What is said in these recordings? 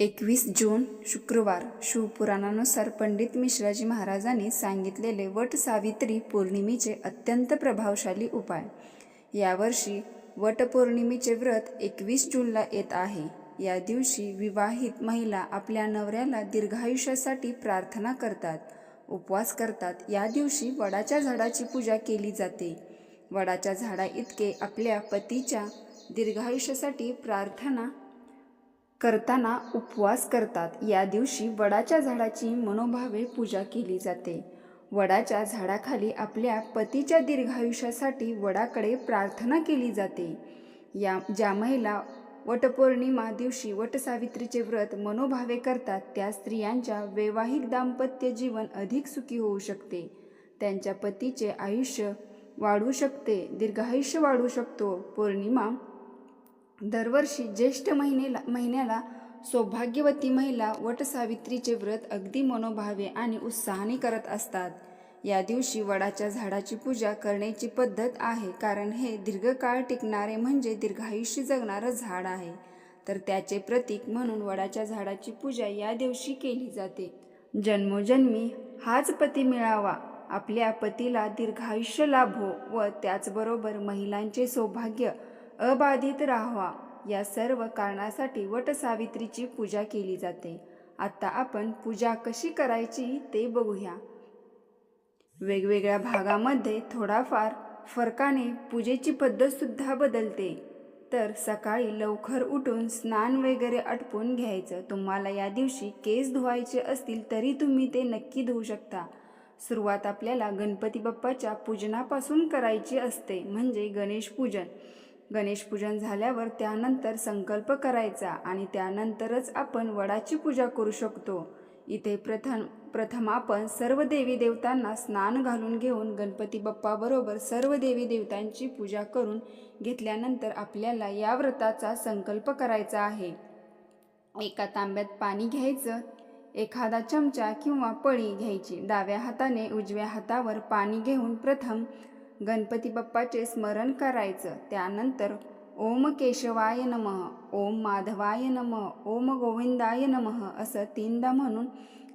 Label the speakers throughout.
Speaker 1: एकवीस जून शुक्रवार शिवपुराणानुसार पंडित मिश्राजी महाराजांनी सांगितलेले वट सावित्री पौर्णिमेचे अत्यंत प्रभावशाली उपाय. यावर्षी वटपौर्णिमेचे व्रत एकवीस जूनला येत आहे. या दिवशी विवाहित महिला आपल्या नवऱ्याला दीर्घायुष्यासाठी प्रार्थना करतात. उपवास करतात. या दिवशी वडाच्या झाडाची पूजा केली जाते. वडाच्या झाडा इतके आपल्या पतीच्या दीर्घायुष्यासाठी प्रार्थना करताना उपवास करतात. या दिवशी वडाच्या झाडाची मनोभावे पूजा केली जाते. वडाच्या झाडाखाली आपल्या पतीच्या दीर्घायुष्यासाठी वडाकडे प्रार्थना केली जाते. या ज्या महिला वटपौर्णिमा दिवशी वटसावित्रीचे व्रत मनोभावे करतात त्या स्त्रियांच्या वैवाहिक दाम्पत्य जीवन अधिक सुखी होऊ शकते. त्यांच्या पतीचे आयुष्य वाढू शकते दीर्घायुष्य वाढू शकतो. पौर्णिमा दरवर्षी ज्येष्ठ महिनेला महिन्याला सौभाग्यवती महिला वटसावित्रीचे व्रत अगदी मनोभावे आणि उत्साहाने करत असतात. या दिवशी वडाच्या झाडाची पूजा करण्याची पद्धत आहे कारण हे दीर्घकाळ टिकणारे म्हणजे दीर्घायुष्य जगणारं झाड आहे. तर त्याचे प्रतीक म्हणून वडाच्या झाडाची पूजा या दिवशी केली जाते. जन्मोजन्मी हाच पती मिळावा आपल्या पतीला दीर्घायुष्य लाभो व त्याचबरोबर महिलांचे सौभाग्य अबाधित राहावा. या सर्व कारणासाठी वटसावित्रीची पूजा केली जाते. आता आपण पूजा कशी करायची ते बघूया. वेगवेगळ्या भागामध्ये थोडाफार फरकाने पूजेची पद्धतसुद्धा बदलते. तर सकाळी लवकर उठून स्नान वगैरे आटपून घ्यायचं. तुम्हाला या दिवशी केस धुवायचे असतील तरी तुम्ही ते नक्की धुवू शकता. सुरुवात आपल्याला गणपती बाप्पाच्या पूजनापासून करायची असते म्हणजे गणेश पूजन. गणेशपूजन झाल्यावर त्यानंतर संकल्प करायचा आणि त्यानंतरच आपण वडाची पूजा करू शकतो. इथे प्रथम प्रथम आपण सर्व देवी देवतांना स्नान घालून घेऊन गणपती बाप्पाबरोबर सर्व देवी देवतांची पूजा करून घेतल्यानंतर आपल्याला या व्रताचा संकल्प करायचा आहे. एका तांब्यात पाणी घ्यायचं एखादा चमचा किंवा पळी घ्यायची. डाव्या हाताने उजव्या हातावर पाणी घेऊन प्रथम गणपती बाप्पाचे स्मरण करायचं. त्यानंतर ओम केशवाय नमः ओम माधवाय नमः ओम गोविंदाय नमः असं तीनदा म्हणून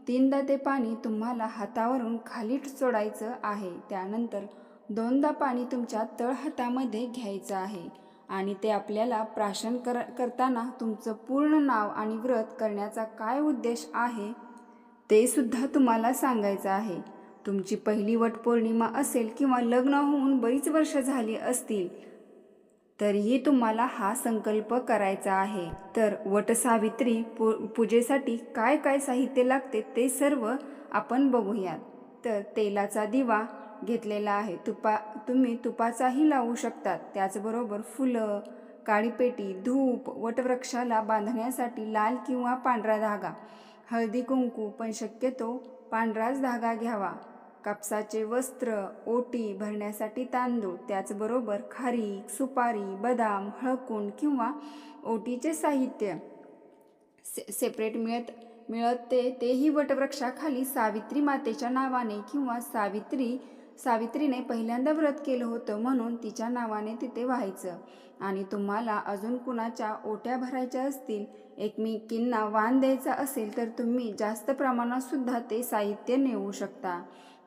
Speaker 1: तीनदा ते पाणी तुम्हाला हातावरून खाली सोडायचं आहे. त्यानंतर दोनदा पाणी तुमच्या तळहातामध्ये घ्यायचं आहे आणि ते आपल्याला प्राशन कर करताना तुमचं पूर्ण नाव आणि व्रत करण्याचा काय उद्देश आहे ते सुद्धा तुम्हाला सांगायचं आहे. तुमची पहिली वटपौर्णिमा असेल किंवा लग्न होऊन बरीच वर्ष झाली असतील तरीही तुम्हाला हा संकल्प करायचा आहे. तर वटसावित्री पू पूजेसाठी काय काय साहित्य लागते ते सर्व आपण बघूयात. तर तेलाचा दिवा घेतलेला आहे. तुपा तुम्ही तुपाचाही लावू शकतात. त्याचबरोबर फुलं काळीपेटी धूप वटवृक्षाला बांधण्यासाठी लाल किंवा पांढरा धागा हळदी कुंकू पण शक्यतो पांढराच धागा घ्यावा. कापसाचे वस्त्र ओटी भरण्यासाठी तांदूळ त्याचबरोबर खारीक सुपारी बदाम हळकुंड किंवा ओटीचे साहित्य. से सेपरेट मिळत मिळत ते तेही वटवृक्षाखाली सावित्री मातेच्या नावाने किंवा सावित्री सावित्रीने पहिल्यांदा व्रत केलं होतं म्हणून तिच्या नावाने तिथे व्हायचं. आणि तुम्हाला अजून कुणाच्या ओट्या भरायच्या असतील एकमेकींना वाण द्यायचा असेल तर तुम्ही जास्त प्रमाणात सुद्धा ते साहित्य नेऊ शकता.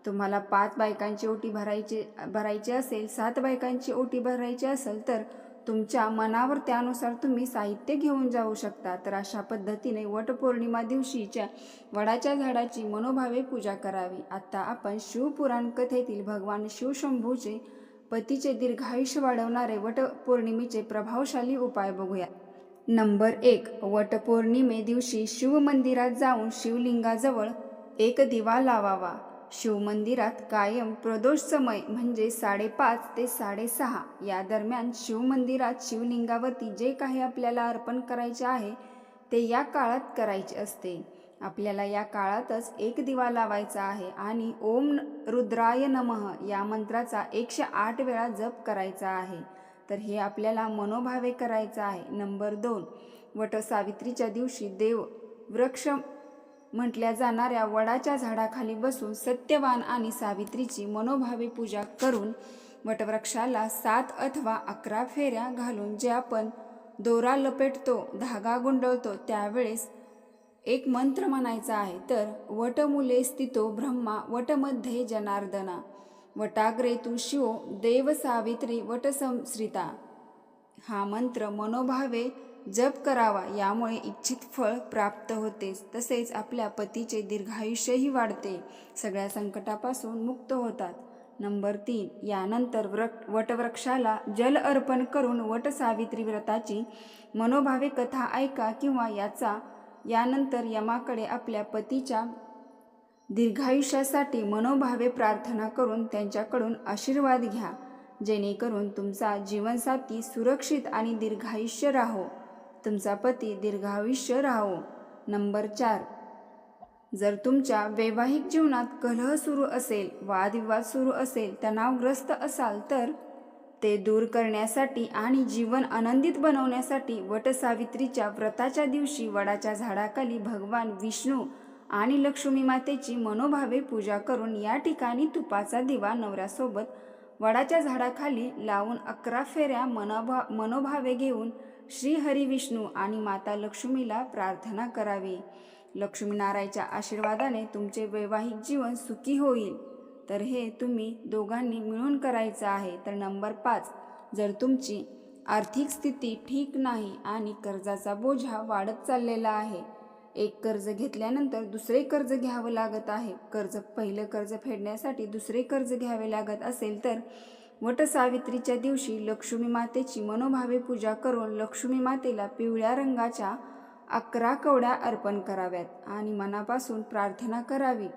Speaker 1: तुम्हाला पाच बायकांची ओटी भरायची भरायची असेल सात बायकांची ओटी भरायची असेल तर तुमच्या मनावर त्यानुसार तुम्ही साहित्य घेऊन जाऊ शकता. तर अशा पद्धतीने वटपौर्णिमा दिवशीच्या वडाच्या झाडाची मनोभावे पूजा करावी. आता आपण शिवपुराण कथेतील भगवान शिवशंभूचे पतीचे दीर्घायुष्य वाढवणारे वटपौर्णिमेचे प्रभावशाली उपाय बघूया. नंबर एक वटपौर्णिमे दिवशी शिवमंदिरात जाऊन शिवलिंगाजवळ एक दिवा लावावा. शिवमंदिरात कायम प्रदोष समय म्हणजे साडेपाच ते साडेसहा. या दरम्यान शिवमंदिरात शिवलिंगावरती जे काही आपल्याला अर्पण करायचे आहे ते या काळात करायचे असते. आपल्याला या काळातच एक दिवा लावायचा आहे आणि ओम रुद्राय नमः या मंत्राचा एकशे आठ वेळा जप करायचा आहे. तर हे आपल्याला मनोभावे करायचं आहे. नंबर दोन वटसावित्रीच्या दिवशी देव वृक्ष म्हटल्या जाणाऱ्या वडाच्या झाडाखाली बसून सत्यवान आणि सावित्रीची मनोभावे पूजा करून वटवृक्षाला सात अथवा अकरा फेऱ्या घालून जे आपण दोरा लपेटतो धागा गुंडळतो त्यावेळेस एक मंत्र म्हणायचा आहे तर वटमुले स्थितो ब्रह्मा वटमध्ये जनार्दना वटाग्रे तू शिवो देव सावित्री वटसंश्रिता हा मंत्र मनोभावे जप करावा यामुळे इच्छित फळ प्राप्त होते. तसेच आपल्या पतीचे दीर्घायुष्यही वाढते. सगळ्या संकटापासून मुक्त होतात. नंबर तीन यानंतर व्रक वटवृक्षाला जल अर्पण करून वटसावित्री व्रताची मनोभावे कथा ऐका किंवा याचा यानंतर यमाकडे आपल्या पतीच्या दीर्घायुष्यासाठी मनोभावे प्रार्थना करून त्यांच्याकडून आशीर्वाद घ्या. जेणेकरून तुमचा जीवनसाथी सुरक्षित आणि दीर्घायुष्य राहो. तुमचा पती दीर्घायुष्य राहो. नंबर चार. जर तुमच्या वैवाहिक जीवनात कलह सुरू असेल वादविवाद सुरू असेल तणावग्रस्त असाल तर ते दूर करण्यासाठी आणि जीवन आनंदित बनवण्यासाठी वटसावित्रीच्या व्रताच्या दिवशी वडाच्या झाडाखाली भगवान विष्णू आणि लक्ष्मी मातेची मनोभावे पूजा करून या ठिकाणी तुपाचा दिवा नवऱ्यासोबत वडाच्या झाडाखाली लावून अकरा फेऱ्या मनोभा मनोभावे घेऊन श्री हरी विष्णू आणि माता लक्ष्मीला प्रार्थना करावी. लक्ष्मीनारायणच्या आशीर्वादाने तुमचे वैवाहिक जीवन सुखी होईल. तर हे तुम्ही दोघांनी मिळून करायचं आहे. तर नंबर पाच जर तुमची आर्थिक स्थिती ठीक नाही आणि कर्जाचा बोझा वाढत चाललेला आहे एक कर्ज घेतल्यानंतर दुसरे कर्ज घ्यावं लागत आहे. कर्ज पहिलं कर्ज फेडण्यासाठी दुसरे कर्ज घ्यावे लागत असेल तर वटसावित्रीच्या दिवशी लक्ष्मी मातेची मनोभावे पूजा करून लक्ष्मी मातेला पिवळ्या रंगाच्या अकरा कवड्या अर्पण कराव्यात आणि मनापासून प्रार्थना करावी.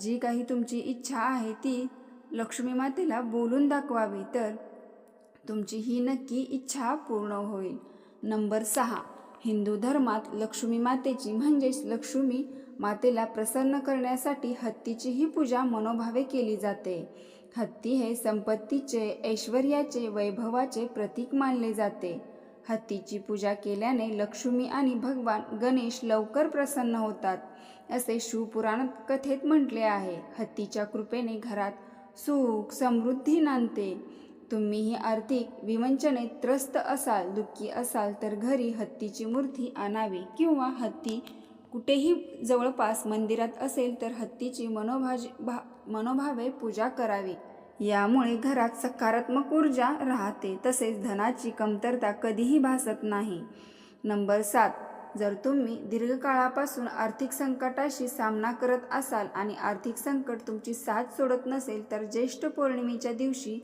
Speaker 1: जी काही तुमची इच्छा आहे ती लक्ष्मी मातेला बोलून दाखवावी तर तुमची ही नक्की इच्छा पूर्ण होईल. नंबर सहा. हिंदू धर्मात लक्ष्मी मातेची म्हणजेच लक्ष्मी मातेला प्रसन्न करण्यासाठी हत्तीचीही पूजा मनोभावे केली जाते. हत्ती हे संपत्तीचे ऐश्वर्याचे वैभवाचे प्रतीक मानले जाते. हत्तीची पूजा केल्याने लक्ष्मी आणि भगवान गणेश लवकर प्रसन्न होतात असे शिवपुराण कथेत म्हटले आहे. हत्तीच्या कृपेने घरात सुख समृद्धी नांदते. तुम्हीही आर्थिक विमंचने त्रस्त असाल दुःखी असाल तर घरी हत्तीची मूर्ती आणावी किंवा हत्ती कुठेही जवळपास मंदिरात असेल तर हत्तीची मनोभाज भा मनोभावे पूजा करावी. यामुळे घरात सकारात्मक ऊर्जा राहते तसेच धनाची कमतरता कधीही भासत नाही. नंबर सात जर तुम्ही दीर्घकाळापासून आर्थिक संकटाशी सामना करत असाल आणि आर्थिक संकट तुमची साथ सोडत नसेल तर ज्येष्ठ पौर्णिमेच्या दिवशी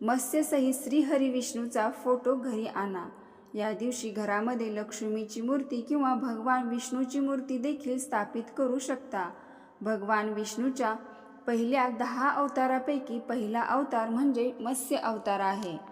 Speaker 1: मत्स्यसहित श्रीहरी विष्णूचा फोटो घरी आणा. या दिवशी घरामध्ये लक्ष्मीची मूर्ती किंवा भगवान विष्णूची मूर्ती देखील स्थापित करू शकता. भगवान विष्णूच्या पहिल्या दहा अवतारापैकी पहिला अवतार म्हणजे मत्स्य अवतार आहे.